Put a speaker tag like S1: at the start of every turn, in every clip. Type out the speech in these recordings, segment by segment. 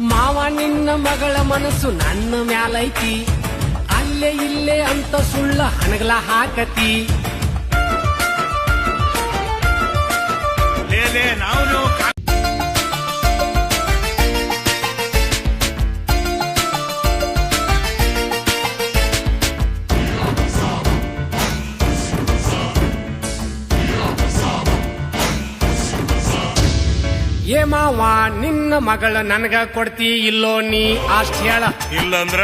S1: ಮಾವ ನಿನ್ನ ಮಗಳ ಮನಸ್ಸು ನನ್ನ ಮ್ಯಾಲೈತಿ. ಅಲ್ಲೇ ಇಲ್ಲೇ ಅಂತ ಸುಳ್ಳ ಹಣಗಲ ಹಾಕತಿ. ಏ ಮಾವ ನಿನ್ನ ಮಗಳ ನನಗ ಕೊಡ್ತಿ ಇಲ್ಲೋ ನೀ? ಅಷ್ಟ್ ಹೇಳ.
S2: ಇಲ್ಲಂದ್ರ?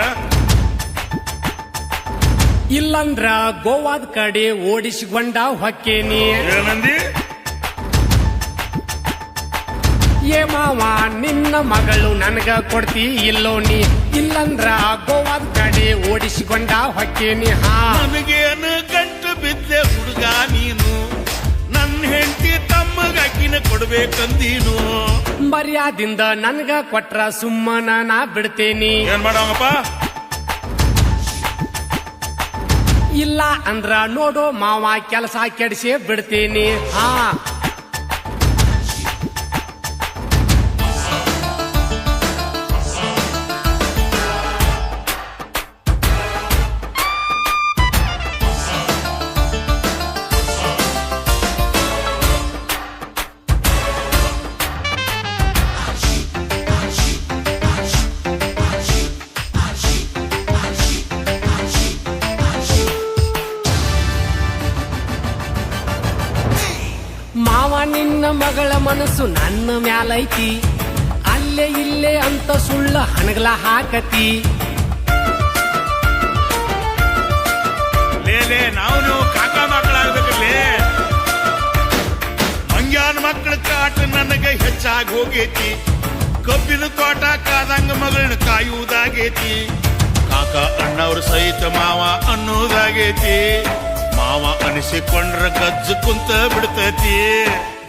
S1: ಇಲ್ಲಂದ್ರ ಗೋವಾದ ಕಡೆ ಓಡಿಸಿಕೊಂಡ ಹೊಕ್ಕೇನಿ
S2: ಏನಂದಿ?
S1: ಏ ಮಾವ ನಿನ್ನ ಮಗಳು ನನಗ ಕೊಡ್ತಿ ಇಲ್ಲೋ ನೀ? ಇಲ್ಲಂದ್ರ ಗೋವಾದ ಕಡೆ ಓಡಿಸಿಕೊಂಡ ಹೊಕ್ಕೇನಿ ಹಾ.
S2: ನನಗೇನು ಗಂಟು ಬಿದ್ದೆ ಹುಡುಗ ನೀನು? ತಮ್ಮಗಾಕಿನ ಕೊಡ್ಬೇಕಂದೀನು.
S1: ಮರ್ಯಾದಿಂದ ನನ್ಗ ಕೊಟ್ರ ಸುಮ್ಮನ ನಾ ಬಿಡ್ತೇನಿ.
S2: ಏನ್ ಮಾಡವಪ್ಪ?
S1: ಇಲ್ಲ ಅಂದ್ರ ನೋಡು ಮಾವ ಕೆಲಸ ಕೆಡಿಸಿ ಬಿಡ್ತೀನಿ. ಹಾ. ನಿನ್ನ ಮಗಳ ಮನಸ್ಸು ನನ್ನ ಮ್ಯಾಲೈತಿ. ಅಲ್ಲೇ ಇಲ್ಲೇ ಅಂತ ಸುಳ್ಳ ಹಣಗಲ ಹಾಕತಿ.
S2: ಲೇ ನಾವು ನೀವು ಕಾಕ ಮಕ್ಕಳಾಗ್ಬೇಕಲ್ಲೇ ಮಂಗ್ಯಾನ ಮಕ್ಕಳ ಕಾಟ ನನಗೆ ಹೆಚ್ಚಾಗಿ ಹೋಗೈತಿ. ಕಬ್ಬಿನ ತೋಟ ಕಾದಂಗ ಮಗಳನ್ನ ಕಾಯುವುದಾಗೈತಿ. ಕಾಕ ಅಣ್ಣವ್ರ ಸಹಿತ ಮಾವ ಅನ್ನೋದಾಗೈತಿ ಮಾವ ಅನಿಸಿಕೊಂಡ್ರ ಗಜ್ಜು ಕುಂತ ಬಿಡ್ತೈತಿ.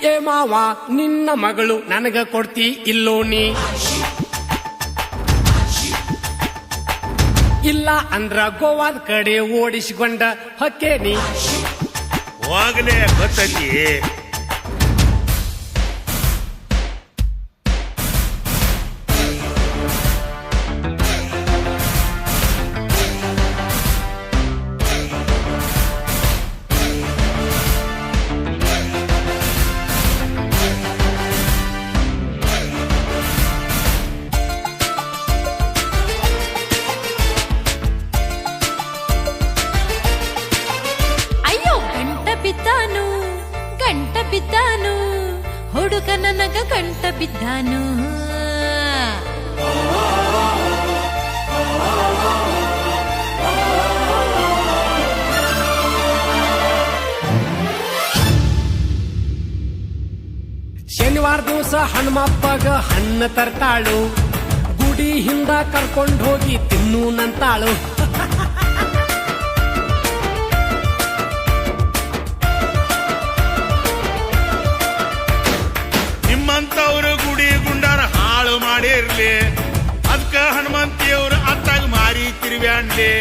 S1: ಏ ಮಾವ ನಿನ್ನ ಮಗಳು ನನಗ ಕೊಡ್ತಿ ಇಲ್ಲೋ ನೀ? ಇಲ್ಲ ಅಂದ್ರ ಗೋವಾದ ಕಡೆ ಓಡಿಸಿಕೊಂಡ ಹೊಕ್ಕೇನಿ?
S2: ಹೋಗಲೇ ಗೊತ್ತೈತಿ.
S3: ಹುಡುಗ ನನಗ ಕಂಠ ಬಿದ್ದಾನು.
S1: ಶನಿವಾರ ದಿವಸ ಹನುಮಪ್ಪಗ ಹಣ್ಣು ತರ್ತಾಳು. ಗುಡಿ ಹಿಂದ ಕರ್ಕೊಂಡು ಹೋಗಿ ತಿನ್ನು
S2: ತಿರುವ್ಯಾಣ್ಲಿ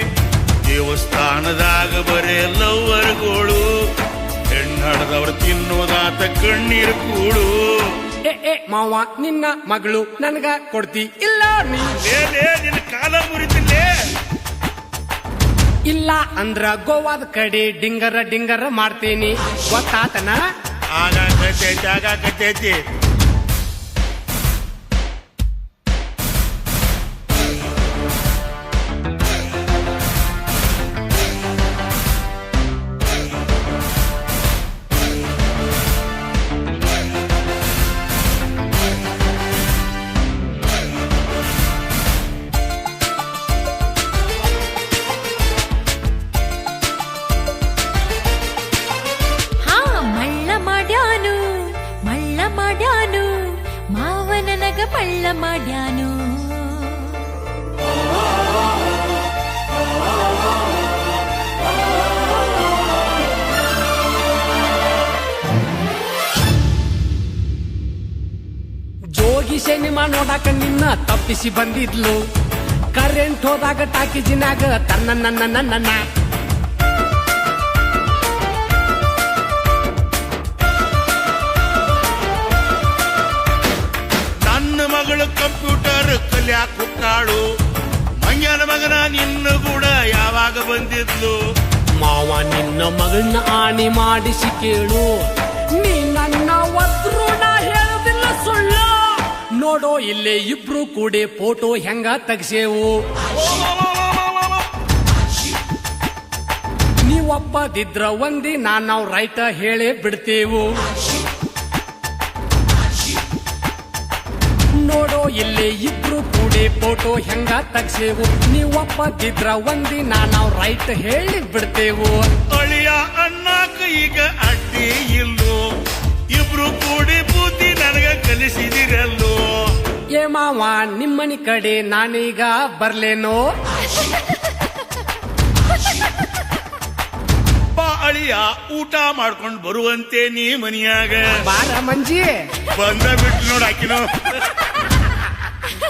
S2: ದೇವಸ್ಥಾನದಾಗ ಬರೇ ಲವ್ವರ್ಗಳು. ಹೆಣ್ಣಡದವ್ರು ತಿನ್ನೋದಾತ ಕಣ್ಣೀರು ಕೂಡು.
S1: ಏ ಏ ಮಾವ ನಿನ್ನ ಮಗಳು ನನಗ ಕೊಡ್ತಿ. ಇಲ್ಲ
S2: ನಿನ್ನ ಕಾಲ ಮುರಿತಿಲ್ಲೇ
S1: ಇಲ್ಲ ಅಂದ್ರ ಗೋವಾದ ಕಡೆ ಡಿಂಗರ ಡಿಂಗರ ಮಾಡ್ತೀನಿ. ಗೊತ್ತಾತನ?
S2: ಆಗಾಕತೈತಿ ಆಗಾಕತೈತಿ.
S3: ಮಾಡ್ಯಾನು.
S1: ಜೋಗಿ ಸಿನಿಮಾ ನೋಡಾಕ ನಿನ್ನ ತಪ್ಪಿಸಿ ಬಂದಿದ್ಲು. ಕರೆಂಟ್ ಹೋದಾಗ ಟಾಕಿಜಿನಾಗ ತನ್ನ ನನ್ನ ನನ್ನ.
S2: ಮಗನ ನಿನ್ನ ಕೂಡ ಯಾವಾಗ ಬಂದಿದ್ಲು?
S1: ಮಾವ ನಿನ್ನ ಮಗಳನ್ನ ಆಣಿ ಮಾಡಿಸಿ ಕೇಳು. ನೀ ನನ್ನ ಒದ್ರು ನಾ ಹೇಳೋದಿಲ್ಲ ಸುಳ್ಳು. ನೋಡೋ ಇಲ್ಲೇ ಇಬ್ರು ಕೂಡಿ ಫೋಟೋ ಹೆಂಗ ತೆಗ್ಸೇವು. ನೀವೊಪ್ಪದಿದ್ರ ಒಂದಿ ನಾವು ರೈತ ಹೇಳೇ ಬಿಡ್ತೇವು. ನೋಡೋ ಇಲ್ಲೇ ಇಬ್ರು ಕೂಡಿ ಫೋಟೋ ಹೆಂಗ ತೆಗ್ಸೇವು? ನೀವೊಪ್ಪದಿದ್ರ ಒಂದಿನ ನಾವು ರೈಟ್ ಹೇಳಿ ಬಿಡ್ತೇವು.
S2: ಅಳಿಯ ಅಣ್ಣಾಕ ಈಗ ಅಡ್ಡಿ ಇಲ್ಲೋ. ಇಬ್ರು ಕೂಡಿ ಬೂತಿ ನನಗ ಕಲಿಸಿದಿರಲ್ಲೋ.
S1: ಏ ಮಾವ ನಿಮ್ಮನಿ ಕಡೆ ನಾನೀಗ ಬರ್ಲೇನೋ?
S2: ಅಳಿಯ ಊಟ ಮಾಡ್ಕೊಂಡು ಬರುವಂತೆ ನೀ ಮನಿಯಾಗ.
S1: ಬಾರ ಮಂಜಿ.
S2: ಬಂದ ಬಿಟ್ಟು ನೋಡಾಕಿನೋ